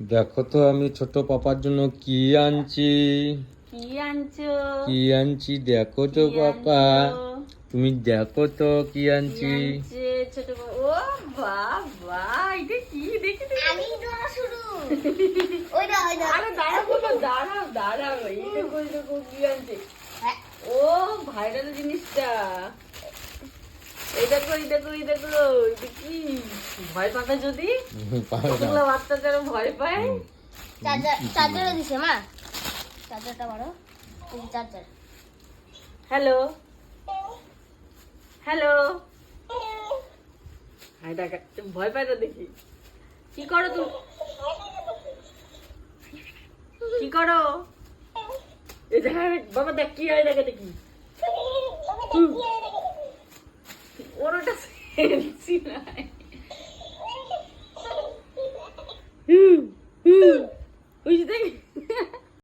দেখো তো আমি ছোট পাপার জন্য কি আনছি? কি আনছো? কি আনছি? দেখো তো পাপা। তুমি দেখো তো কি আনছি? ছোট ও বাহ বাহ এটা কি? দেখি দেখি। আমি ধরা শুরু। ওইটা ওইটা। আরে দাঁড়াও বাবা, দাঁড়াও দাঁড়াও। এই দেখো এই দেখো কি আনছে? হ্যাঁ। ও ভাইরাল জিনিসটা। দেখো এই দেখো এই দেখো এটা কি ভয় পাবে যদি। কতগুলো বাচ্চা যেন ভয় পায়? চার্জার চার্জারও দিছে মা। চার্জারটা মারো। এই চার্জার। হ্যালো? হ্যালো? হাই দেখা ভয় পায় না দেখি। কি করো তুমি? কি করো? এই দেখা বাবা দেখ কি হয় দেখে দেখি। হুম।